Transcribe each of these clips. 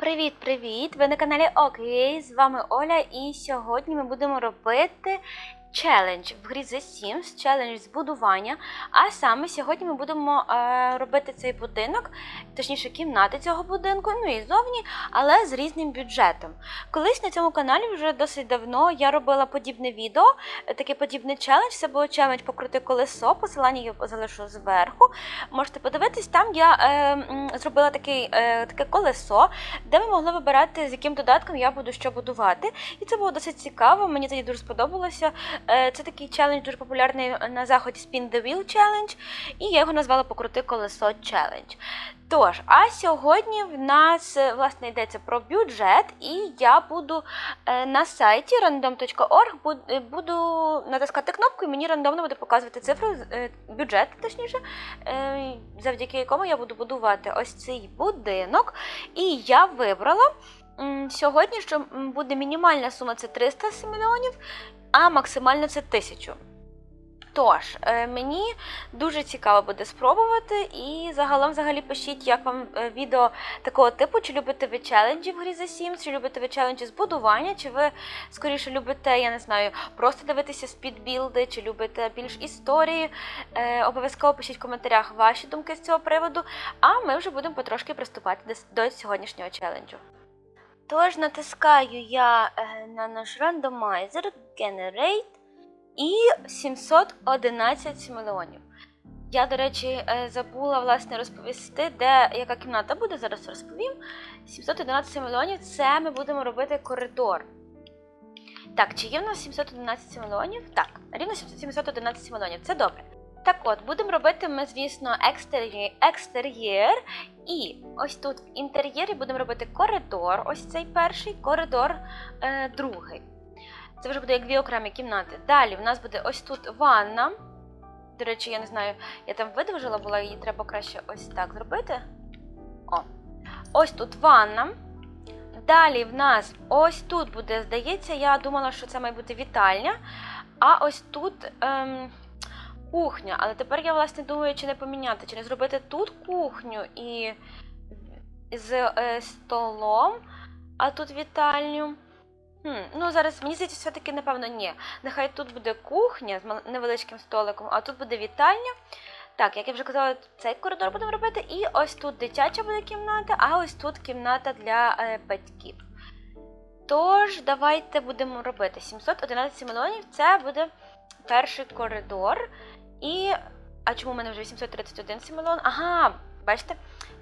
Привіт-привіт! Ви на каналі Окей, з вами Оля, і сьогодні ми будемо робити челендж в грі The Sims, челендж збудування. А саме сьогодні ми будемо е, робити цей будинок, точніше кімнати цього будинку, ну і зовні, але з різним бюджетом. Колись на цьому каналі вже досить давно я робила подібне відео, е, такий подібний челендж. Це був челендж покрути колесо, посилання я залишу зверху. Можете подивитись, там я е, зробила такий, е, таке колесо, де ми могли вибирати, з яким додатком я буду що будувати. І це було досить цікаво, мені тоді дуже сподобалося. Е, Це такий челендж дуже популярний на заході Spin the Wheel Challenge, і я його назвала Покрути колесо Challenge. Тож, а сьогодні в нас е, власне йдеться про бюджет, і я буду е, на сайті random.org буду натискати кнопку, і мені рандомно буде показувати цифру бюджет, точніше, завдяки якому я буду будувати ось цей будинок. І я вибрала сьогодні, що буде мінімальна сума це 300 мільйонів, а максимальна це 1000. Тож, е, мені дуже цікаво буде спробувати, і загалом взагалі пишіть, як вам е, відео такого типу, чи любите ви челенджі в грі The Sims, чи любите ви челенджі з будування, чи ви скоріше любите, я не знаю, просто дивитися спідбілди, чи любите більш історії. Е, обов'язково пишіть в коментарях ваші думки з цього приводу, а ми вже будемо потрошки приступати до сьогоднішнього челенджу. Тож натискаю я е, на наш рандомайзер Generate і 711 мільйонів. Я, до речі, е, забула власне розповісти, де яка кімната буде, зараз розповім. 711 мільйонів це ми будемо робити коридор. Так, чи є в нас 711 мільйонів? Так, рівно 711 мільйонів, це добре. Так от, будемо робити ми, звісно, екстер'є- екстер'єр. І ось тут в інтер'єрі будемо робити коридор, ось цей перший, коридор е, другий. Це вже буде як дві окремі кімнати. Далі в нас буде ось тут ванна. До речі, я не знаю, я там видовжила була, її треба краще ось так зробити. О. Ось тут ванна. Далі в нас ось тут буде, здається, я думала, що це має бути вітальня. А ось тут ем, кухня. Але тепер я, власне, думаю, чи не поміняти, чи не зробити тут кухню і з е, столом, а тут вітальню. Хм, ну зараз мені здається, все-таки, напевно, ні. Нехай тут буде кухня з невеличким столиком, а тут буде вітальня. Так, як я вже казала, цей коридор будемо робити. І ось тут дитяча буде кімната, а ось тут кімната для е, батьків. Тож, давайте будемо робити 711 мільйонів. Це буде перший коридор. І. А чому в мене вже 831 мільйон? Ага, бачите?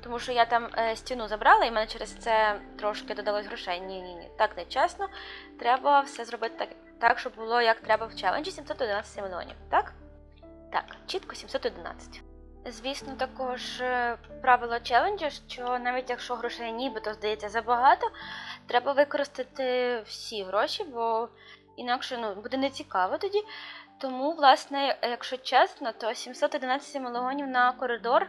Тому що я там е, стіну забрала, і в мене через це трошки додалось грошей. Ні, ні, так не чесно. Треба все зробити так, так, щоб було як треба в челенджі 711 мільйонів. Так? Так, чітко 711. Звісно, також е, правило челенджу, що навіть якщо грошей нібито здається забагато, треба використати всі гроші, бо інакше ну, буде нецікаво тоді. Тому, власне, якщо чесно, то 711 мільйонів на коридор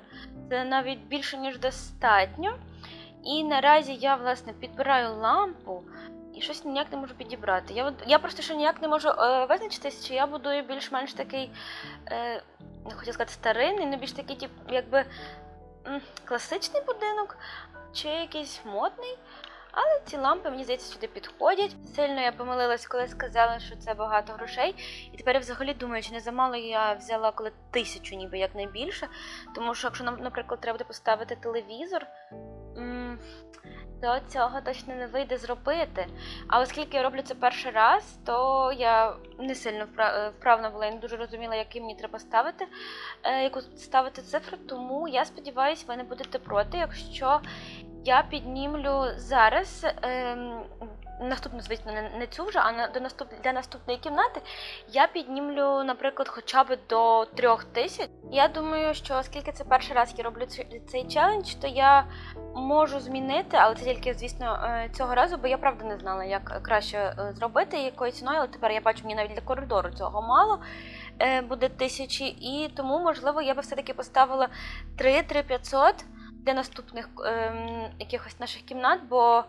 це навіть більше, ніж достатньо. І наразі я, власне, підбираю лампу і щось ніяк не можу підібрати. Я, я просто ще ніяк не можу е, визначитись, чи я будую більш-менш такий, е, не хотіла сказати, старинний, але більш такий, тип, якби класичний будинок, чи якийсь модний. Але ці лампи, мені здається, сюди підходять. Сильно я помилилась, коли сказала, що це багато грошей. І тепер я взагалі думаю, чи не замало я взяла коли тисячу, ніби як найбільше. Тому що якщо нам, наприклад, треба буде поставити телевізор, то цього точно не вийде зробити. А оскільки я роблю це перший раз, то я не сильно е, вправна була і не дуже розуміла, який мені треба ставити, е, яку ставити цифру. Тому я сподіваюся, ви не будете проти, якщо я піднімлю зараз. ем, Наступну, звісно, не, цю вже, а на, до наступ, для наступної кімнати я піднімлю, наприклад, хоча б до трьох тисяч. Я думаю, що оскільки це перший раз я роблю цей челендж, то я можу змінити, але це тільки, звісно, е, цього разу, бо я правда не знала, як краще е, зробити, якою ціною, але тепер я бачу, мені навіть для коридору цього мало е, буде тисячі, і тому, можливо, я би все-таки поставила 3-3-500 для наступних ем, якихось наших кімнат, бо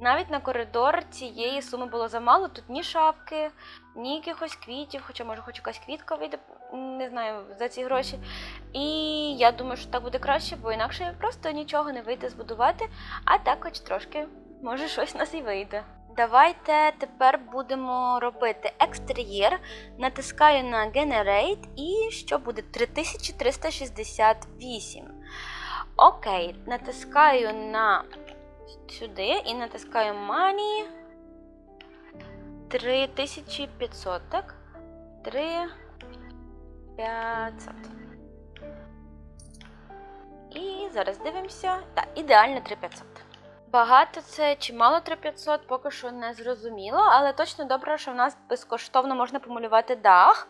навіть на коридор цієї суми було замало. Тут ні шапки, ні якихось квітів, хоча може хоч якась квітка вийде, не знаю, за ці гроші. І я думаю, що так буде краще, бо інакше просто нічого не вийде збудувати, а так хоч трошки Може, щось у нас і вийде. Давайте тепер будемо робити екстер'єр. Натискаю на Generate і що буде? 3368. Окей, натискаю на сюди і натискаю Money. 3500, так? 3500. І зараз дивимося. Так, ідеально 3500. Багато це чи мало 3500, поки що не зрозуміло, але точно добре, що в нас безкоштовно можна помалювати дах.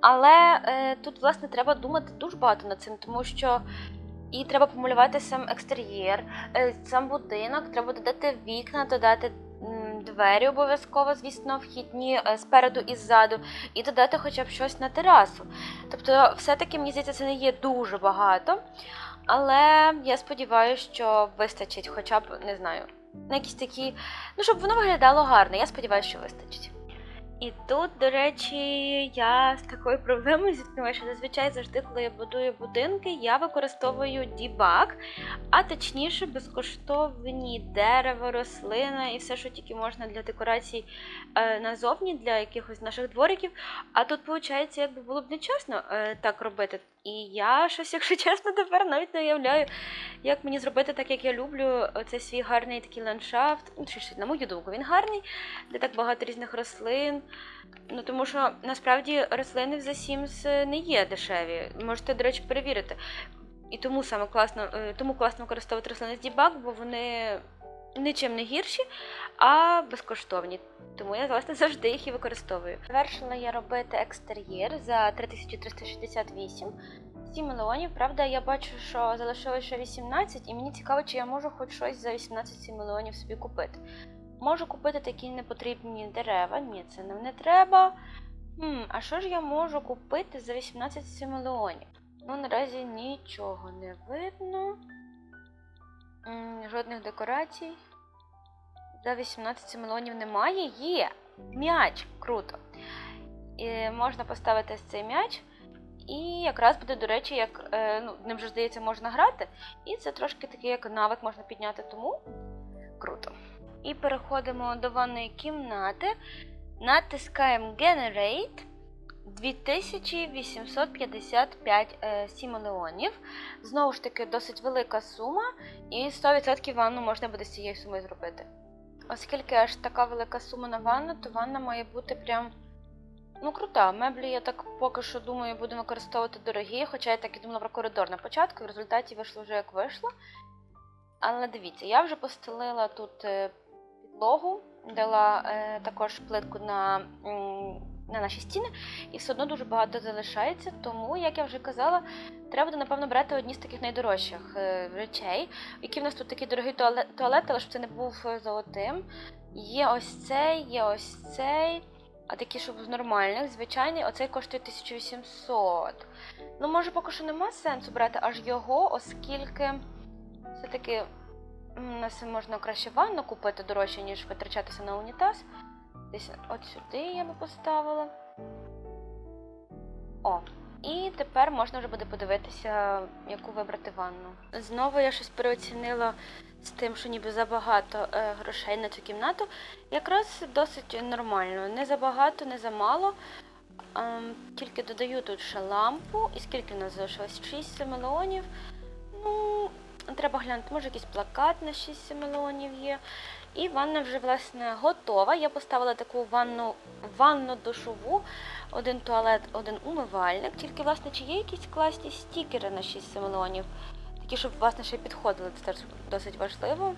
Але е, тут, власне, треба думати дуже багато над цим, тому що і треба помалювати сам екстер'єр, е, сам будинок, треба додати вікна, додати двері обов'язково, звісно, вхідні е, спереду і ззаду, і додати хоча б щось на терасу. Тобто, все-таки, мені здається, це не є дуже багато. Але я сподіваюся, що вистачить хоча б, не знаю, на якісь такі. Ну, щоб воно виглядало гарно. Я сподіваюся, що вистачить. І тут, до речі, я з такою проблемою зіткнулася, що зазвичай завжди, коли я будую будинки, я використовую дібаг, а точніше безкоштовні дерево, рослина і все, що тільки можна для декорацій е, назовні, для якихось наших двориків. А тут, виходить, якби було б нечесно е, так робити. І я щось, якщо чесно, тепер навіть не уявляю, як мені зробити так, як я люблю. Оцей свій гарний такий ландшафт. Ну, на мою думку, він гарний, де так багато різних рослин. Ну тому що насправді рослини в The Sims не є дешеві. Можете, до речі, перевірити. І тому саме класно, е, тому класно використовувати рослини з Debug, бо вони нічим не гірші, а безкоштовні. Тому я, власне, завжди їх і використовую. Завершила я робити екстер'єр за 3368. 7 мільйонів. Правда, я бачу, що залишилося ще 18, і мені цікаво, чи я можу хоч щось за 18 мільйонів собі купити. Можу купити такі непотрібні дерева. Ні, це нам не треба. Хм, а що ж я можу купити за 18 мільйонів? Ну, наразі нічого не видно. М, Жодних декорацій. За 18 мільйонів немає. Є! М'яч! Круто. І можна поставити цей м'яч. І якраз буде, до речі, як е, ну, ним вже здається, можна грати. І це трошки такий як навик можна підняти, тому круто. І переходимо до ванної кімнати. Натискаємо Generate 2855 е, сімелеонів. Знову ж таки, досить велика сума, і 100% ванну можна буде з цією сумою зробити. Оскільки аж така велика сума на ванну, то ванна має бути прям. Ну, крута. Меблі, я так поки що думаю, буду використовувати дорогі, хоча я так і думала про коридор на початку, в результаті вийшло вже як вийшло. Але дивіться, я вже постелила тут е, підлогу, дала е, також плитку на, на наші стіни, і все одно дуже багато залишається. Тому, як я вже казала, треба буде, напевно, брати одні з таких найдорожчих е, речей. Які в нас тут такий дорогий туалет, туалет, але щоб це не був е, золотим. Є ось цей, є ось цей. А такі, щоб з нормальних, звичайний, оцей коштує 1800. Ну, може, поки що нема сенсу брати аж його, оскільки все-таки м, на це можна краще ванну купити дорожче, ніж витрачатися на унітаз. Десь от сюди я би поставила. О, і тепер можна вже буде подивитися, яку вибрати ванну. Знову я щось переоцінила з тим, що ніби забагато е, грошей на цю кімнату. Якраз досить нормально. Не забагато, не замало. Ем, тільки додаю тут ще лампу. І скільки в нас залишилось? 6 мільйонів. Ну, треба глянути, може якийсь плакат на 6 мільйонів є. І ванна вже власне готова. Я поставила таку ванну, ванну душову, один туалет, один умивальник. Тільки, власне, чи є якісь класні стікери на 6 мільйонів? Такі, щоб власне ще підходили, це теж досить важливо.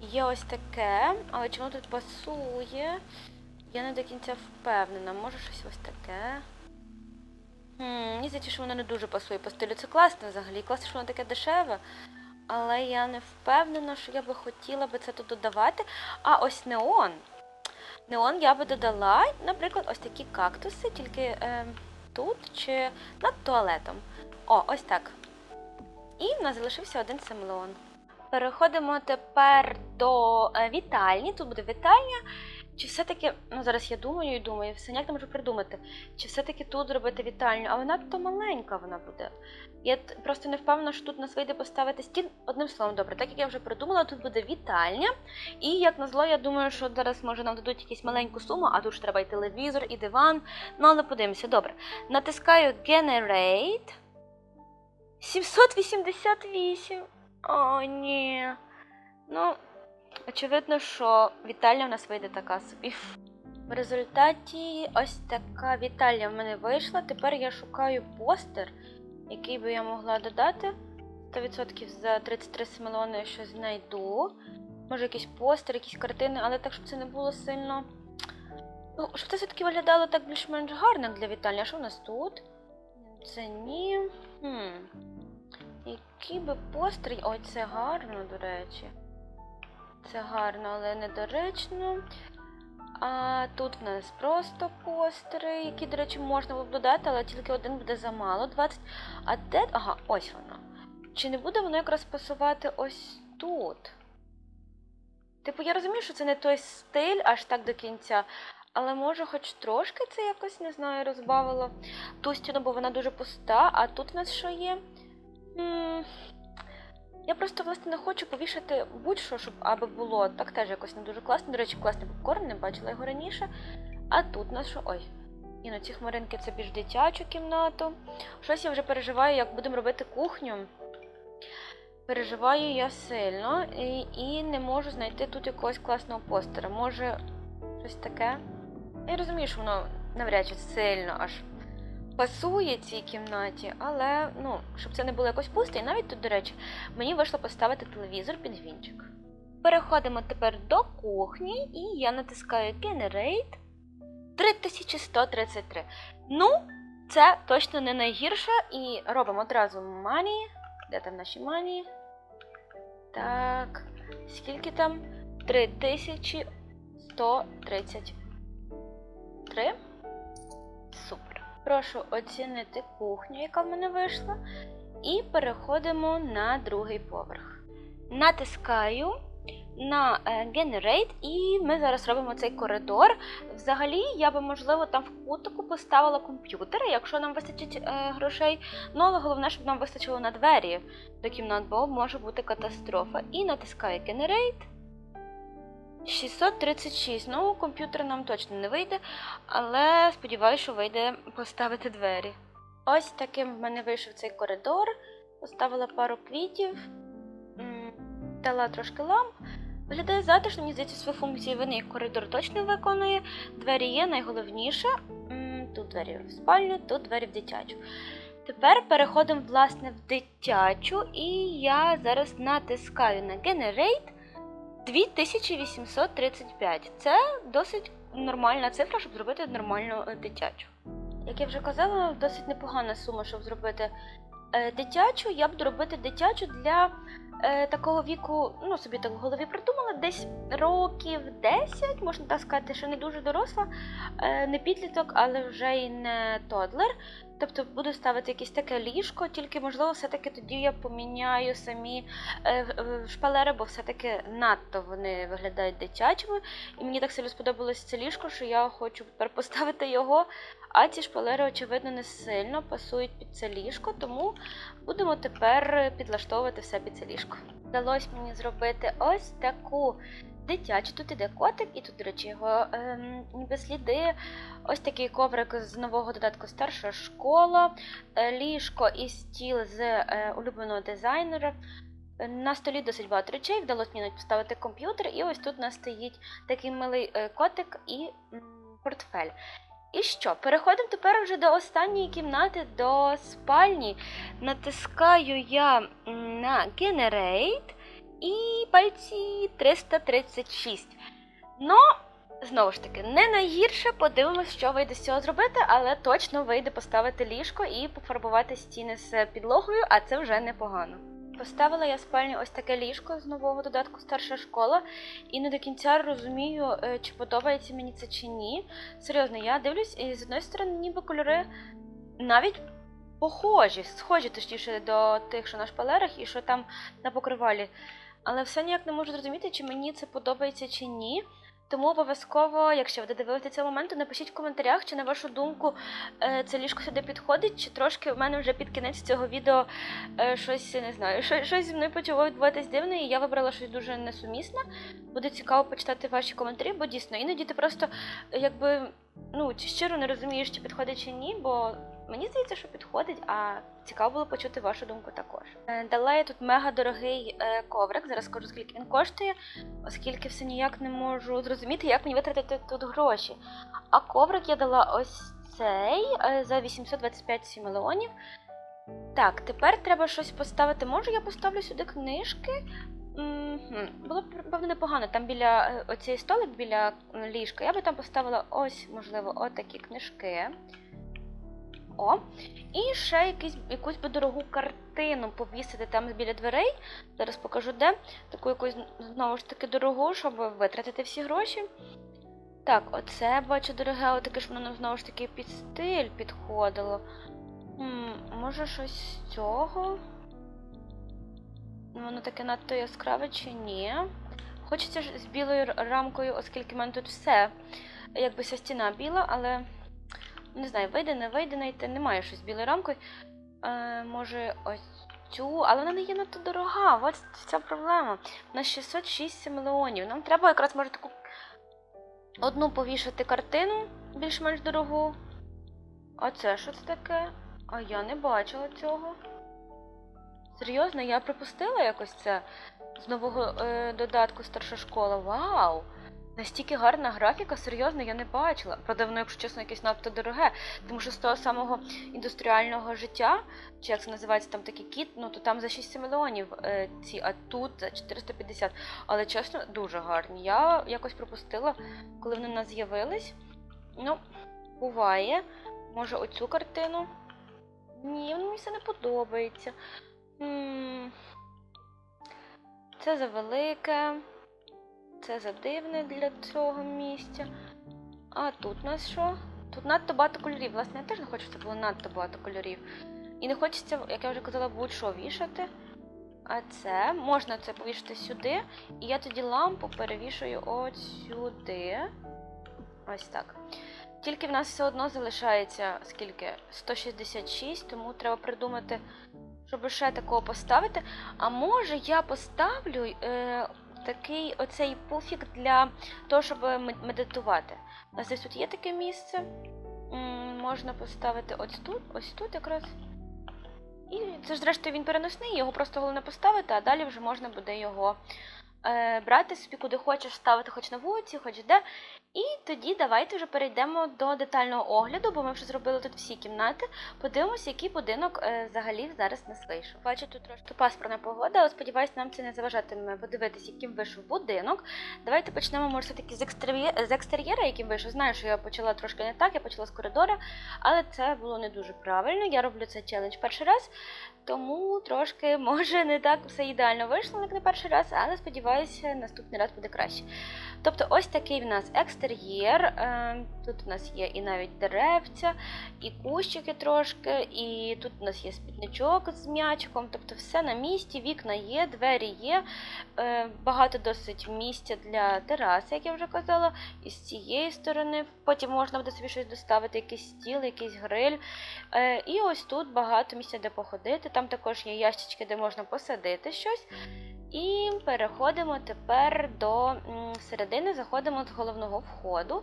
Є ось таке, але чому тут пасує? Я не до кінця впевнена. Може щось ось таке. Мені здається, що воно не дуже пасує по стилю. Це класне взагалі. Класно, що воно таке дешеве. Але я не впевнена, що я би хотіла би це тут додавати. А ось неон. Неон я би додала, наприклад, ось такі кактуси, тільки е, тут чи над туалетом. О, ось так. І в нас залишився один семлеон. Переходимо тепер до е, вітальні. Тут буде вітальня. Чи все-таки, ну зараз я думаю і думаю, все ніяк не можу придумати, чи все-таки тут зробити вітальню, а вона то маленька вона буде. Я просто не впевнена, що тут нас вийде поставити стін. Одним словом, добре, так як я вже придумала, тут буде вітальня. І як назло, я думаю, що зараз може нам дадуть якусь маленьку суму, а тут ж треба і телевізор, і диван. Ну, але подивимося, добре. Натискаю Generate. 788. О, ні. Ну, очевидно, що вітальня в нас вийде така собі. В результаті ось така вітальня в мене вийшла. Тепер я шукаю постер, який би я могла додати. 100% за 33 мільйони я щось знайду. Може, якийсь постер, якісь картини, але так, щоб це не було сильно. Ну, щоб це все-таки виглядало так більш-менш гарно для вітальні. А що в нас тут? Це ні. Хм. Який би постер. Ой, це гарно, до речі. Це гарно, але недоречно. А тут в нас просто постери, які, до речі, можна було б додати, але тільки один буде замало. 20. А де. Ага, ось воно. Чи не буде воно якраз пасувати ось тут? Типу, я розумію, що це не той стиль аж так до кінця. Але може хоч трошки це якось, не знаю, розбавило ту стіну, бо вона дуже пуста, а тут в нас що є? М, Я просто, власне, не хочу повішати будь-що, щоб аби було. Так теж якось не дуже класно. До речі, класний попкорн, не бачила його раніше. А тут у нас що. Ой. І на ці хмаринки це більш дитячу кімнату. Щось я вже переживаю, як будемо робити кухню. Переживаю я сильно і, і не можу знайти тут якогось класного постера. Може, щось таке. Я розумію, що воно навряд чи сильно аж пасує цій кімнаті, але ну, щоб це не було якось пусто, і навіть тут, до речі, мені вийшло поставити телевізор під вінчик. Переходимо тепер до кухні, і я натискаю Generate 3133. Ну, це точно не найгірше, і робимо одразу Money. Де там наші Money? Так, скільки там? 3133. Супер. Прошу оцінити кухню, яка в мене вийшла. І переходимо на другий поверх. Натискаю на е, Generate, і ми зараз робимо цей коридор. Взагалі, я би, можливо, там в кутику поставила комп'ютер, якщо нам вистачить е, грошей. Ну, але головне, щоб нам вистачило на двері до кімнат, бо може бути катастрофа. І натискаю Generate. 636. Ну, комп'ютер нам точно не вийде, але сподіваюся, що вийде поставити двері. Ось таким в мене вийшов цей коридор. Поставила пару квітів, дала трошки ламп. Виглядає затишно, мені здається, свою функцію він як коридор точно виконує. Двері є найголовніше. Тут двері в спальню, тут двері в дитячу. Тепер переходимо власне в дитячу, і я зараз натискаю на Generate 2835. Це досить нормальна цифра, щоб зробити нормальну е, дитячу. Як я вже казала, досить непогана сума, щоб зробити е, дитячу. Я буду робити дитячу для е, такого віку, ну собі так в голові придумала, десь років 10, можна так сказати, що не дуже доросла, не підліток, але вже й не тодлер. Тобто буду ставити якесь таке ліжко, тільки можливо, все-таки тоді я поміняю самі е, шпалери, бо все-таки надто вони виглядають дитячими. І мені так сильно сподобалось це ліжко, що я хочу тепер поставити його. А ці шпалери, очевидно, не сильно пасують під це ліжко, тому будемо тепер підлаштовувати все під це ліжко. Вдалося мені зробити ось таку дитячу. Тут іде котик, і тут, до речі, його ем, ніби сліди. Ось такий коврик з нового додатку старша школа, е, ліжко і стіл з е, улюбленого дизайнера. На столі досить багато речей, вдалося мені поставити комп'ютер, і ось тут у нас стоїть такий милий е, котик і портфель. І що? Переходимо тепер вже до останньої кімнати, до спальні. Натискаю я на Generate і пальці 336. Ну, знову ж таки, не найгірше. Подивимось, що вийде з цього зробити, але точно вийде поставити ліжко і пофарбувати стіни з підлогою, а це вже непогано. Поставила я спальню ось таке ліжко з нового додатку старша школа, і не до кінця розумію, е, чи подобається мені це чи ні. Серйозно, я дивлюсь, і з одної сторони, ніби кольори навіть похожі, схожі точніше до тих, що на шпалерах, і що там на покривалі. Але все ніяк не можу зрозуміти, чи мені це подобається чи ні. Тому обов'язково, якщо ви додивилися до цього моменту, напишіть в коментарях, чи на вашу думку е, це ліжко сюди підходить, чи трошки в мене вже під кінець цього відео е, щось не знаю, щось, щось зі мною почало відбуватись дивне, і я вибрала щось дуже несумісне. Буде цікаво почитати ваші коментарі, бо дійсно іноді ти просто е, якби ну чи щиро не розумієш, чи підходить чи ні, бо мені здається, що підходить, а цікаво було почути вашу думку також. Е, Дала я тут мега дорогий е, коврик. Зараз скажу, скільки він коштує, оскільки все ніяк не можу зрозуміти, як мені витратити тут гроші. А коврик я дала ось цей е, за 825 сімелеонів. Так, тепер треба щось поставити. Може, я поставлю сюди книжки? Було б певно непогано. Там біля е, оцієї столик, біля ліжка, я би там поставила ось, можливо, отакі книжки. О. І ще якийсь, якусь би дорогу картину повісити там біля дверей. Зараз покажу де. Таку якусь знову ж таки дорогу, щоб витратити всі гроші. Так, оце бачу дороге, отаке ж воно нам знову ж таки під стиль підходило. М, може щось з цього? Воно таке надто яскраве чи ні? Хочеться ж з білою рамкою, оскільки в мене тут все. Якби вся стіна біла, але не знаю, вийде, не вийде знайти. Немає щось з білою рамкою. Е, може, ось цю, але вона не є надто дорога. Ось ця проблема. На 606 мільйонів. Нам треба якраз може таку одну повішати картину більш-менш дорогу. А це що це таке? А я не бачила цього. Серйозно, я пропустила якось це з нового е, додатку старша школа. Вау! Настільки гарна графіка, серйозно, я не бачила. Правда, воно, якщо чесно, якесь надто дороге. Тому що з того самого індустріального життя, чи як це називається, там такий кіт, ну то там за 6 мільйонів е, ці, а тут за 450. Але чесно, дуже гарні. Я якось пропустила, коли вони в нас з'явились. Ну, буває. Може, оцю картину? Ні, мені все не подобається. Це завелике. Це задивне для цього місця. А тут у нас що? Тут надто багато кольорів. Власне, я теж не хочу, щоб було надто багато кольорів. І не хочеться, як я вже казала, будь-що вішати. А це можна це повішати сюди. І я тоді лампу перевішую от сюди. Ось так. Тільки в нас все одно залишається скільки? 166, тому треба придумати, щоб ще такого поставити. А може я поставлю е, такий оцей пуфік для того, щоб медитувати. У нас десь тут є таке місце. М, Можна поставити ось тут, ось тут якраз. І це ж зрештою він переносний, його просто головне поставити, а далі вже можна буде його е, брати собі куди хочеш, ставити хоч на вулиці, хоч де. І тоді давайте вже перейдемо до детального огляду, бо ми вже зробили тут всі кімнати. Подивимося, який будинок е, взагалі зараз нас вийшов. Бачу, тут трошки пасмурна погода, але сподіваюся, нам це не заважатиме подивитися, яким вийшов будинок. Давайте почнемо, може, все-таки з, екстер'є- з екстер'єра, яким вийшов. Знаю, що я почала трошки не так, я почала з коридора, але це було не дуже правильно. Я роблю цей челендж перший раз, тому трошки, може, не так все ідеально вийшло, як не перший раз, але сподіваюся, наступний раз буде краще. Тобто, ось такий в нас екстер'єр. е, Тут у нас є і навіть деревця, і кущики трошки, і тут у нас є спідничок з м'ячиком, тобто все на місці, вікна є, двері є, е, багато досить місця для тераси, як я вже казала, і з цієї сторони. Потім можна буде собі щось доставити, якийсь стіл, якийсь гриль. Е, І ось тут багато місця, де походити. Там також є ящички, де можна посадити щось. І переходимо тепер до середини, заходимо з головного входу.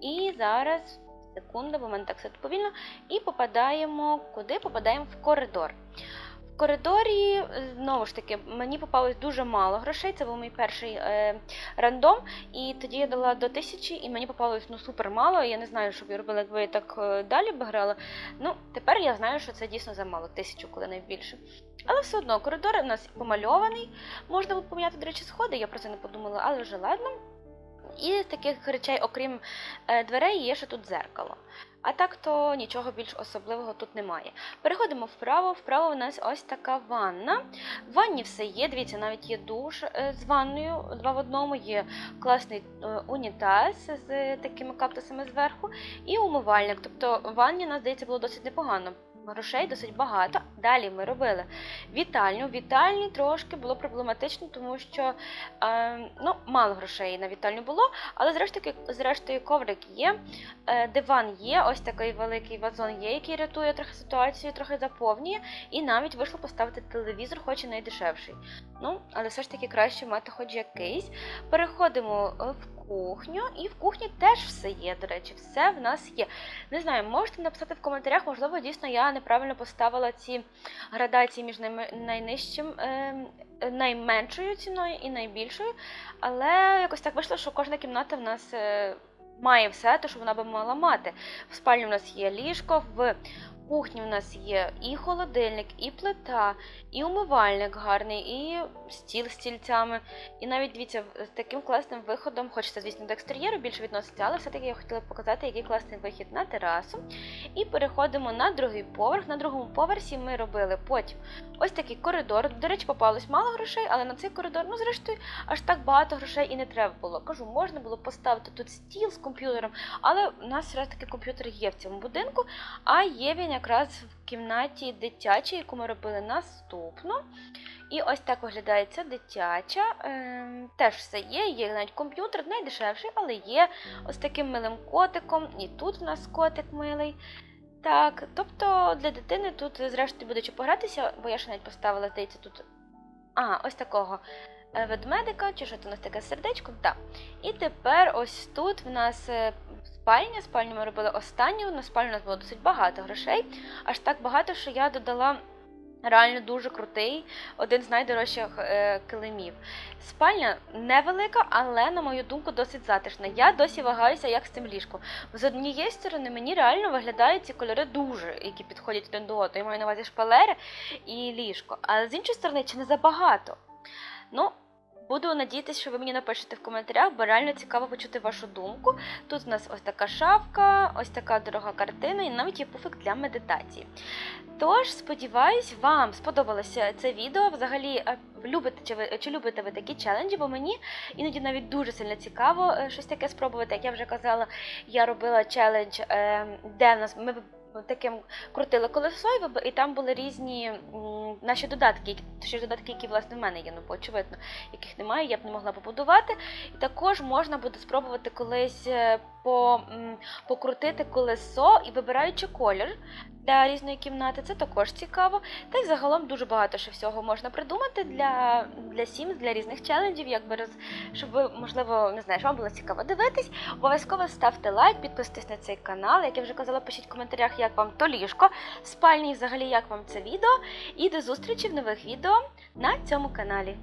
І зараз, секунду, бо мене так все повільно, і попадаємо куди? Попадаємо в коридор. Коридорі, знову ж таки, мені попалось дуже мало грошей. Це був мій перший е, рандом. І тоді я дала до тисячі, і мені попалось ну супер мало. Я не знаю, що б я робила, якби я так е, далі б грала. Ну, тепер я знаю, що це дійсно замало, тисячу, коли найбільше. Але все одно коридор у нас помальований. Можна було поміняти, до речі, сходи, я про це не подумала, але вже ладно. І з таких речей, окрім е, дверей, є ще тут дзеркало. А так то нічого більш особливого тут немає. Переходимо вправо. Вправо у нас ось така ванна. В ванні все є. Дивіться, навіть є душ е, з ванною, два в одному, є класний е, унітаз з такими кактусами зверху, і умивальник. Тобто ванні, нас здається, було досить непогано. Грошей досить багато. Далі ми робили вітальню. Вітальні трошки було проблематично, тому що е, ну, мало грошей на вітальню було, але зрештою, зрештою коврик є, е, диван є, ось такий великий вазон є, який рятує трохи ситуацію, трохи заповнює. І навіть вийшло поставити телевізор, хоч і найдешевший. Ну, але все ж таки краще мати хоч якийсь. Переходимо в кухню, і в кухні теж все є, до речі, все в нас є. Не знаю, можете написати в коментарях, можливо, дійсно я неправильно поставила ці градації між найнижчим, е, найменшою ціною і найбільшою. Але якось так вийшло, що кожна кімната в нас е, має все, те, що вона би мала мати. В спальні в нас є ліжко, в кухні в нас є і холодильник, і плита, і умивальник гарний, і стіл з стільцями. І навіть дивіться, з таким класним виходом, хоч це, звісно, до екстер'єру більше відноситься, але все-таки я хотіла показати, який класний вихід на терасу. І переходимо на другий поверх. На другому поверсі ми робили потім ось такий коридор. До речі, попалось мало грошей, але на цей коридор, ну, зрештою, аж так багато грошей і не треба було. Кажу, можна було поставити тут стіл з комп'ютером, але у нас все таки комп'ютер є в цьому будинку, а є він якраз в кімнаті дитячій, яку ми робили наступно. І ось так виглядає ця дитяча. Ем, теж все є, є навіть комп'ютер, найдешевший, але є ось таким милим котиком. І тут в нас котик милий. Так, тобто для дитини тут, зрештою, буде чи погратися, бо я ще навіть поставила, здається, тут. А, ось такого е, ведмедика, чи що це у нас таке сердечко? Так. І тепер ось тут в нас е, спальня. Спальню ми робили останню. На спальню у нас було досить багато грошей. Аж так багато, що я додала реально дуже крутий, один з найдорожчих е, килимів. Спальня невелика, але, на мою думку, досить затишна. Я досі вагаюся, як з цим ліжком. З однієї сторони, мені реально виглядають ці кольори дуже, які підходять один до одного. Я маю на увазі шпалери і ліжко. А з іншої сторони, чи не забагато? Ну, Буду надіятися, що ви мені напишете в коментарях, бо реально цікаво почути вашу думку. Тут у нас ось така шафка, ось така дорога картина і навіть є пуфик для медитації. Тож, сподіваюсь, вам сподобалося це відео. Взагалі, е, любите чи ви чи любите ви такі челенджі, бо мені іноді навіть дуже сильно цікаво е, щось таке спробувати. Як я вже казала, я робила челендж, е, де в нас ми таким крутили колесо, і там були різні наші додатки, ще додатки, які власне в мене є, ну бо очевидно, яких немає, я б не могла побудувати. І також можна буде спробувати колись е, по, покрутити колесо і вибираючи колір для різної кімнати. Це також цікаво. Та й загалом дуже багато ще всього можна придумати для, для Sims, для різних челенджів, якби роз, щоб ви, можливо, не знаю, щоб вам було цікаво дивитись. Обов'язково ставте лайк, підписуйтесь на цей канал. Як я вже казала, пишіть в коментарях, як вам то ліжко, спальні взагалі як вам це відео. І до зустрічі в нових відео на цьому каналі.